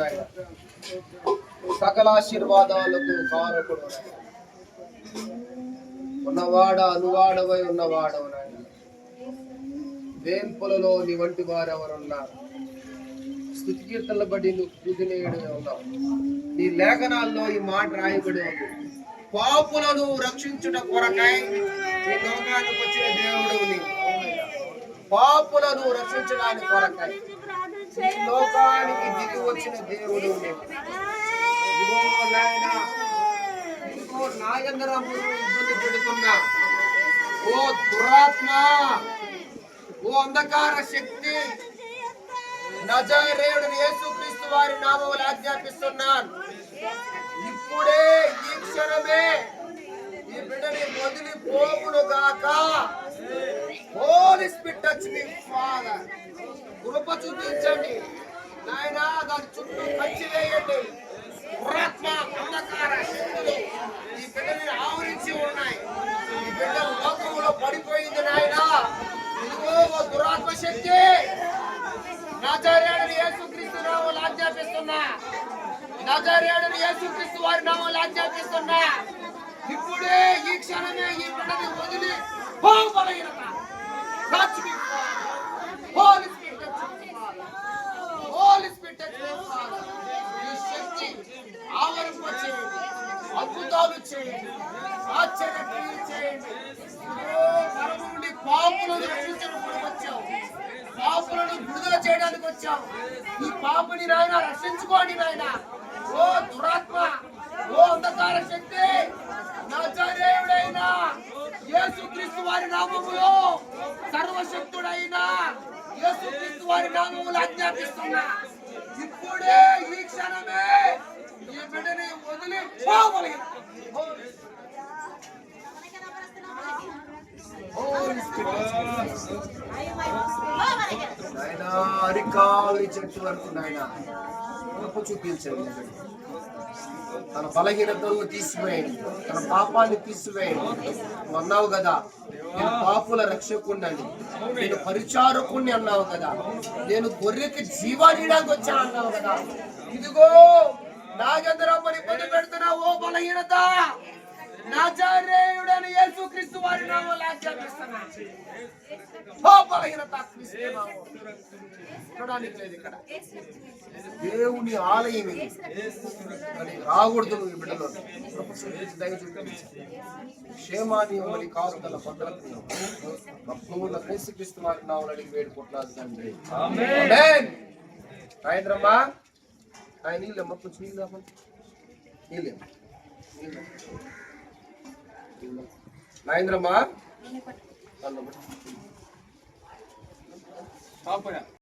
నాయన సకల ఆశీర్వాదాలకు కారకుడు ఉన్నవాడ అనువాడవై ఉన్నవాడవు నాయన వేంపులలో నీ వంటి వారు ఎవరున్నారు స్థుతి కీర్తనల బట్టి నువ్వు ఉన్నావు. నీ లేఖనాల్లో ఈ మాట రాయబడి ఉంది. పాపులను రక్షించుట కొరకై ఈ లోకానికి వచ్చిన దేవుడు పాపులను రక్షించడానికి కొరకై. లోకానికి దిగి వచ్చిన దేవుడు. ఇదిగో నాయనా, ఇదిగో ఇబ్బంది పెడుతున్నా ఓ దురాత్మ ఓ అంధకార శక్తి నజరేయుడు యేసుక్రీస్తు వారి నామములు ఆజ్ఞాపిస్తున్నాను. ఇప్పుడే ఈ క్షణమే ఈ బిడ్డని వదిలి పోకును గాక. Holy spirit touch me father కృప చూపించండి. నాయన దాని చుట్టూ కంచి వేయండి. పురాత్మ అంధకార శక్తులు ఈ బిడ్డని ఆవరించి ఉన్నాయి. ఈ బిడ్డ లోకంలో పడిపోయింది నాయన. ఇదిగో దురాత్మ శక్తి. నాచార్యాడని యేసుక్రీస్తు నామలు ఆజ్ఞాపిస్తున్నా. నాచార్యాడని యేసుక్రీస్తు వారి నామలు ఆజ్ఞాపిస్తున్నా. ఇప్పుడే ఈ క్షణమే ఈ బిడ్డని వదిలి పో అద్భుతాలు చేయండి. ఆశ్చర్య క్రియలు చేయండి. ఇదిగో నుండి పాపులను రక్షించడానికి వచ్చావు. పాపులను విడుదల చేయడానికి వచ్చావు. ఈ పాపుని నాయన రక్షించుకోండి నాయన. ఓ దురాత్మ ఓ అంధకార శక్తి నజరేయుడైన యేసుక్రీస్తు వారి నామములో సర్వశక్తుడైన యేసుక్రీస్తు వారి నామములు ఆజ్ఞాపిస్తున్నా. ఇప్పుడే ఈ క్షణమే ఈ బిడ్డని వదిలి పోవలగిన నాయనా అరికాలి చెట్టు వరకు నాయన. కృప చూపించండి. తన బలహీనతలను తీసివేయండి. తన పాపాన్ని తీసివేయండి. నువ్వు అన్నావు కదా నేను పాపుల రక్షకుండని నేను పరిచారకుణ్ణి అన్నావు కదా. నేను గొర్రెకి జీవానీయడానికి వచ్చాను అన్నావు కదా. ఇదిగో నాగేంద్రమ్మని ఇబ్బంది పెడుతున్నా ఓ బలహీనత. నాచార్యుడని యేసుక్రీస్తు వారి నామములో ఆజ్ఞాపిస్తున్నా ఉండడానికి లేదు ఇక్కడ. దేవుని ఆలయం ఇది. రాకూడదు నువ్వు ఈ బిడ్డలో. క్షేమాన్ని మరి కారుదల భద్రతను ప్రభువుల క్రీస్తుక్రీస్తు వారి నామములు అడిగి వేడుకుంటున్నాను తండ్రి. ఆమేన్. రాయంద్రమ్మా. ఆయన నీళ్ళమ్మ కొంచెం నీళ్ళు అమ్మ నీళ్ళమ్మ నీళ్ళు నాయంద్రమ్మా 我不染